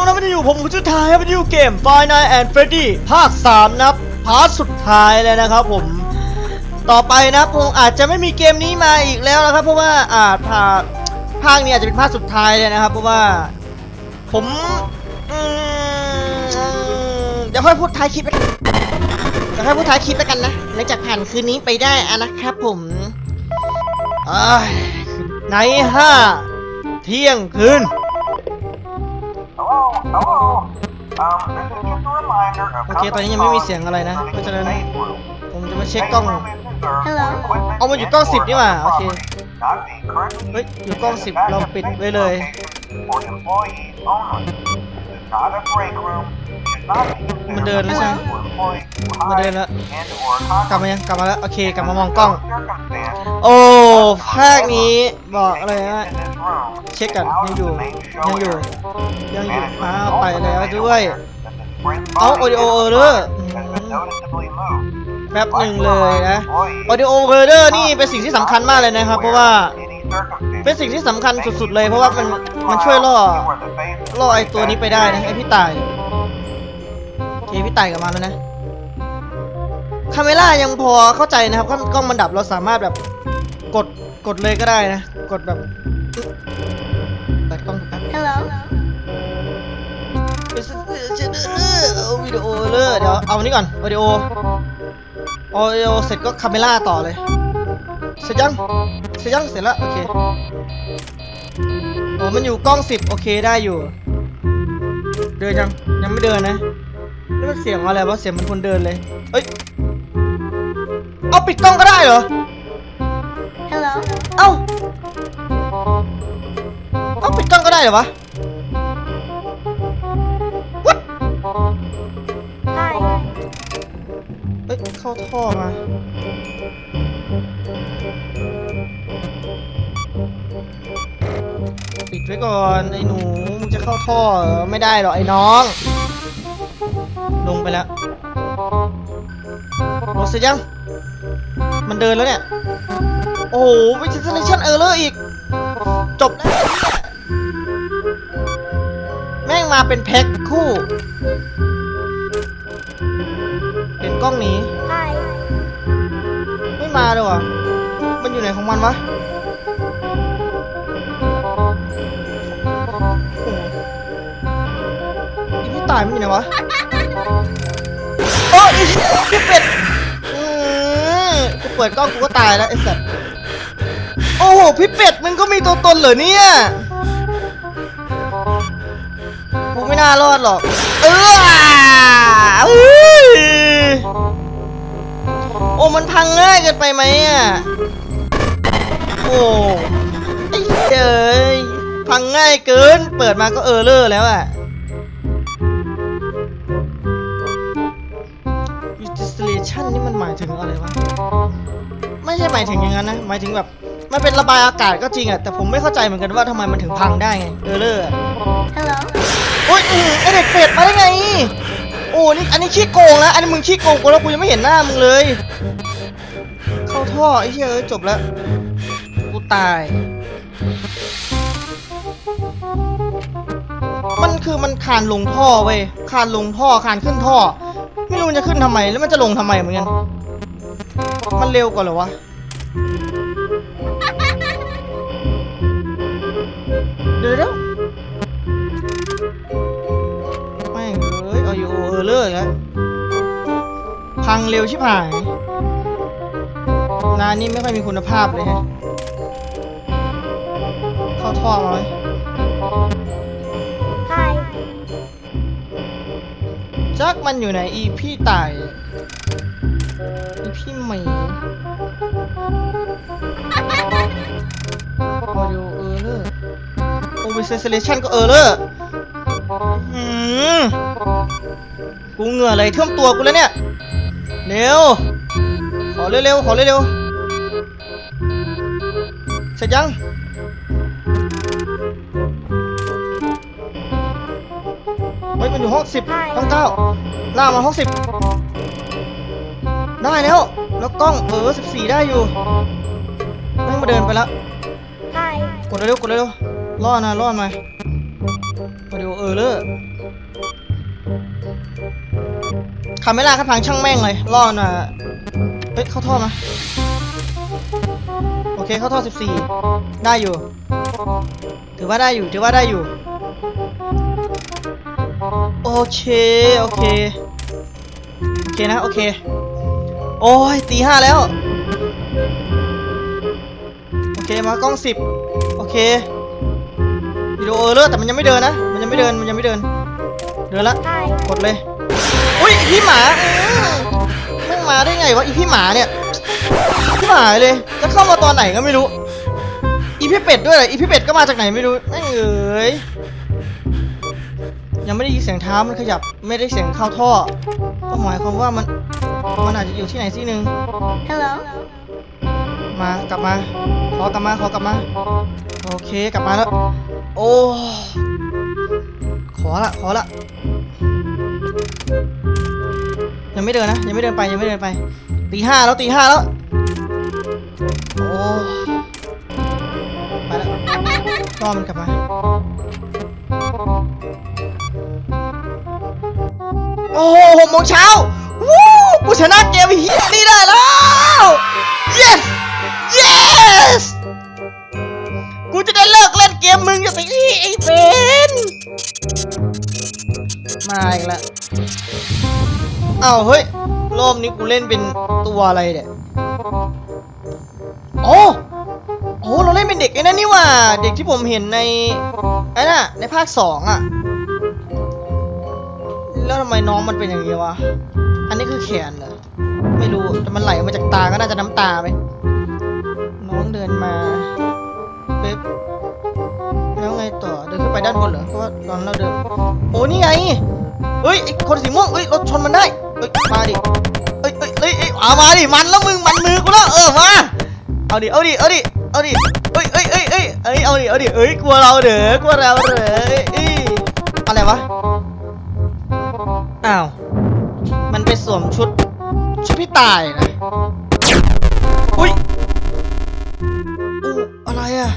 งนะมันอยู่ผมคุณจุดท้ายครับมันอยู่เกม Five Nights and Freddy ภาค 3 นะครับพาร์ทสุดท้ายเลยนะครับผม ต่อไปนะคงอาจจะไม่มีเกมนี้มาอีกแล้วนะครับ เพราะว่าอาจภาคภาคนี้อาจจะเป็นภาคสุดท้ายเลยนะครับ เพราะว่า ผมเดี๋ยวค่อยพูดท้ายคลิปเดี๋ยวค่อยพูดท้ายคลิปแล้วกันนะหลังจากผ่านคืนนี้ไปได้อะนะครับผมในห้าเที่ยงคืน โอเค ตอนนี้ยังไม่มีเสียงอะไรนะ เพราะฉะนั้นผมจะมาเช็คกล้องเอามาอยู่กล้อง10นี่หว่า โอเค เฮ้ย อยู่กล้อง10เราปิดไว้เลย มันเดินแล้วใช่ไหมมันเดินแล้ว กลับมายังกลับมาแล้ว โอเค กลับมามองกล้อง โอ้ ภาคนี้บอกอะไรนะเช็คก่อนยังอยู่ ยังอยู่ ยังอยู่อ้าวไปแล้วด้วย เอา audio error อืมแป๊บหนึ่งเลยนะ audio error นี่เป็นสิ่งที่สำคัญมากเลยนะครับ เพราะว่า เป็นสิ่งที่สำคัญสุดๆเลยเพราะว่ามันมันช่วยล่อล่อไอตัวนี้ไปได้นะไอพี่ตายโอเคพี่ตายกลับมาแล้วนะคาเมล่ายังพอเข้าใจนะครับกล้องกล้องมันดับเราสามารถแบบกดกดเลยก็ได้นะ กดแบบเปิดกล้องแป๊บ Hello. เอาวิดีโอเลยเดี๋ยวเอาอันนี้ก่อนวิดีโอออดิโอเสร็จก็คาเมล่าต่อเลยเส ร็จยัง เสร็จยัง เสร็จแล้ว โอเค โอ้มันอยู่กล้องสิบโอเคได้อยู่ เดินยัง ยังไม่เดินนะนี่มันเสียงอะไรวะ เสียงเหมันคนเดินเลย เอ้ย เอาปิดกล้องก็ได้เหรอ Hello. เอ้า เอาปิดกล้องก็ได้เหรอวะ What Hi. เอ้ย เข้าท่อมา ไว้ก่อนไอ้หนูมึงจะเข้าท่อเหรอไม่ได้หรอกไอ้น้อง ลงไปแล้วลงเสร็จยัง มันเดินแล้วเนี่ย โอ้โหวิจิตรชันเออร์เลอร์อีก จบแล้วเนี่ยแม่งมาเป็นแพ็คคู่ เห็นกล้องหนี้ Hi. ไม่มาเลยวะมันอยู่ไหนของมันวะ ตายมันอยู่ไหนวะโอ้ยพี่เป็ดอืมกูเปิดกล้องกูก็ตายแล้วไอ้สัสโอ้โหพี่เป็ดมึงก็มีตัวตนเหรอเนี่ยกูไม่น่ารอดหรอก เอออุ้ยโอ้มันพังง่ายเกินไปไหมอะโอ้ไอ้เจ้ยพังง่ายเกิน เปิดมาก็เออเลอร์แล้วอะ มันหมายถึงอะไรวะไม่ใช่หมายถึงอย่างนั้นนะหมายถึงแบบมันเป็นระบายอากาศก็จริงอะแต่ผมไม่เข้าใจเหมือนกันว่าทำไมมันถึงพังได้ไงเออเลอร์อะ Hello. โอ้ยอือไอเด็กเป็ดมาได้ไง โอ้นี่อันนี้ขี้โกงนะอันนี้มึงขี้โกงกูแล้วกูยังไม่เห็นหน้ามึงเลย เข้าท่อไอ้เหี้ยเอ้ยจบแล้วกูตาย มันคือมันคานลงท่อเว้ยคานลงท่อคานขึ้นท่อ ไม่รู้มันจะขึ้นทำไมแล้วมันจะลงทำไมเหมือนกัน มันเร็วกว่าเหรอวะ เดี๋ยวเดี๋ยวแม่งเอ้ยเอาอยู่เออเลอร์อีกแล้วพังเร็วชิบหายนานนี้ไม่ค่อยมีคุณภาพเลยฮะเข้าท่อมาไหม Hi. จักมันอยู่ไหนอีพี่ตายอี พี่หมีออดิโอเออร์เลอร์โอเวอร์เซเลชันก็เออร์เลอร์หืมกูเหงื่ออะไรท่วมตัวกูแล้วเนี่ย เร็ว ขอเร็วๆ ขอเร็วๆ เสร็จยังเฮ้ยมันอยู่ห้องสิบห้องเก้าหน้ามาห้องสิบ ได้แล้ว แล้วกล้องเออ14 ได้อยู่แม่งมาเดินไปแล้วใช่กดเร็วๆกดเร็วๆรอดนะรอดมาไปดูเออเลอร์คาเมล่าขัางทงช่างแม่งเลยรอดนะเฮ้ยเข้าท่อไหมโอเคเข้าท่อ 14 ได้อยู่ ถือว่าได้อยู่ถือว่าได้อยู่ โอเค โอเค โอเคนะ โอเค โอ้ยตีห้าแล้ว โอเคมากล้องสิบโอเควิดีโอเออร์เลอร์แต่มันยังไม่เดินนะ มันยังไม่เดินมันยังไม่เดิน เดินละ Hi. กดเลยอุ้ยอีพี่หมาไม่งมาได้ไงวะอีพี่หมาเนี่ยพี่หมาเลยแล้วเข้ามาตอนไหนก็ไม่รู้อีพี่เป็ดด้วยเหรออีพี่เป็ดก็มาจากไหนไม่รู้แม่งเอ้ยยังไม่ได้ยินเสียงเท้ามันขยับไม่ได้เสียงเข้าท่อ ก็หมายความว่ามัน มันอาจจะอยู่ที่ไหนที่หนึ่ง Hello. มากลับมา ขอกลับมา ขอกลับมา โอเค กลับมาแล้ว โอ้ ขอละ ขอละ ยังไม่เดินนะ ยังไม่เดินไป ยังไม่เดินไป ตีห้าแล้ว ตีห้าแล้ว โอ้ ไปแล้วรอมันกลับมาโอ้หกโมงเช้า วู้กูชนะเกมเฮียนี่ได้แล้ว yes yes กูจะได้เลิกเล่นเกมมึงจะสิไอ้เป็นมาอีกแล้วเอ้าเฮ้ย รอบนี้กูเล่นเป็นตัวอะไรเนี่ยโอ้โอ้เราเล่นเป็นเด็กไอ้นั่นนี่ว่า เด็กที่ผมเห็นในไอ้น่ะ ในภาคสองอะ แล้วทำไมน้องมันเป็นอย่างนี้วะ อันนี้คือแขนเหรอ ไม่รู้ แต่มันไหลออกมาจากตาก็น่าจะน้ำตาไหมน้องเดินมาเป๊บแล้วไงต่อ เดินขึ้นไปด้านบนเหรอ เพราะว่าตอนเราเดิน โอ้นี่ไงเฮ้ยไอคนสีม่วงเฮ้ยรถชนมันได้เฮ้ยมาดิเฮ้ยเฮ้ยเฮ้ยเอามาดิ มันแล้วมึง มันมือกูแล้ว เออ มา เอาดิ เอาดิ เอาดิ เอาดิเฮ้ยเฮ้ยเฮ้ยเฮ้ยเฮ้ย เอาดิ เอาดิเฮ้ย กลัวเราเด้อกลัวเราเด้อเอ้ยอ้ยอะไรวะ อ้าว วมชุด ชุดพี่ตายนะ อุ้ยอู้อะไรอะ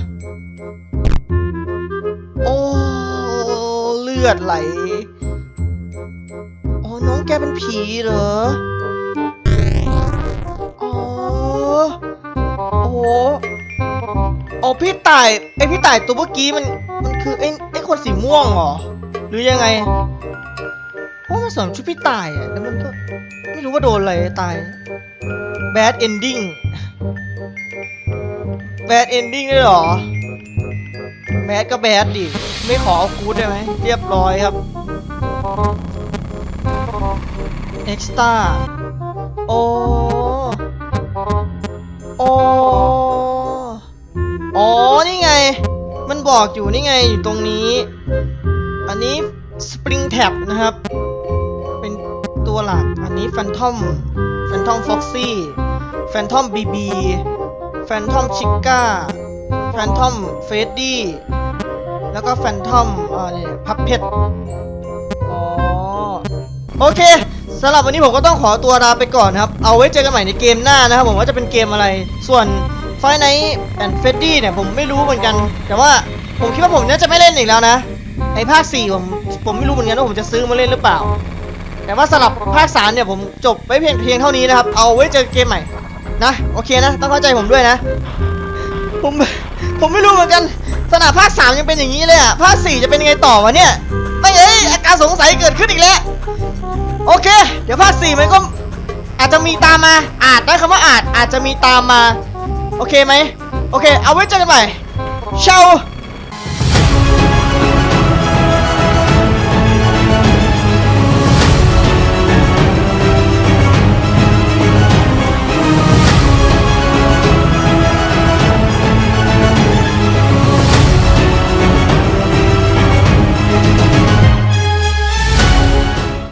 โอ้ เลือดไหล โอ้ น้องแกเป็นผีเหรออ๋อโอ้โหโอ้พี่ต่ายไอพี่ต่ายตัวเมื่อกี้มันมันคือไอไอคนสีม่วงเหรอหรือยังไง เพราะมันสวมชุดพี่ตายอะแล้วมันก็ไม่รู้ว่าโดนอะไรตาย bad ending bad ending ด้วยเหรอ bad ก็ bad ดิ ไม่ขอเอากูดได้ไหม เรียบร้อยครับ extra โอ้โอ้อ๋อ นี่ไง มันบอกอยู่นี่ไงอยู่ตรงนี้ อันนี้ spring tab นะครับ ตัวหลัก อันนี้ phantom phantom foxy phantom bb phantom chica phantom freddy แล้วก็ phantom อ่าเนี่ย puppet อ๋อโอเคสำหรับวันนี้ผมก็ต้องขอตัวลาไปก่อนครับ เอาไว้เจอกันใหม่ในเกมหน้านะครับผมว่าจะเป็นเกมอะไร ส่วนไฟในแอนเฟดดี้เนี่ยผมไม่รู้เหมือนกัน แต่ว่าผมคิดว่าผมน่าจะไม่เล่นอีกแล้วนะไอภาค4ผมผมไม่รู้เหมือนกันว่าผมจะซื้อมาเล่นหรือเปล่า แต่ว่าสำหรับภาค3เนี่ยผมจบไว้เพียงเพียงเท่านี้นะครับ เอาไว้เจอเกมใหม่นะโอเคนะต้องเข้าใจผมด้วยนะ ผมผมไม่รู้เหมือนกันขนาดภาค3ยังเป็นอย่างนี้เลยอะภาค4จะเป็นยังไงต่อวะเนี่ยไม่เอ้ยอาการสงสัยเกิดขึ้นอีกแล้วโอเค เดี๋ยวภาค4มันก็อาจจะมีตามมาอาจได้คำว่าอาจอาจจะมีตามมา โอเคไหมโอเค เอาไว้เจอกันใหม่เชา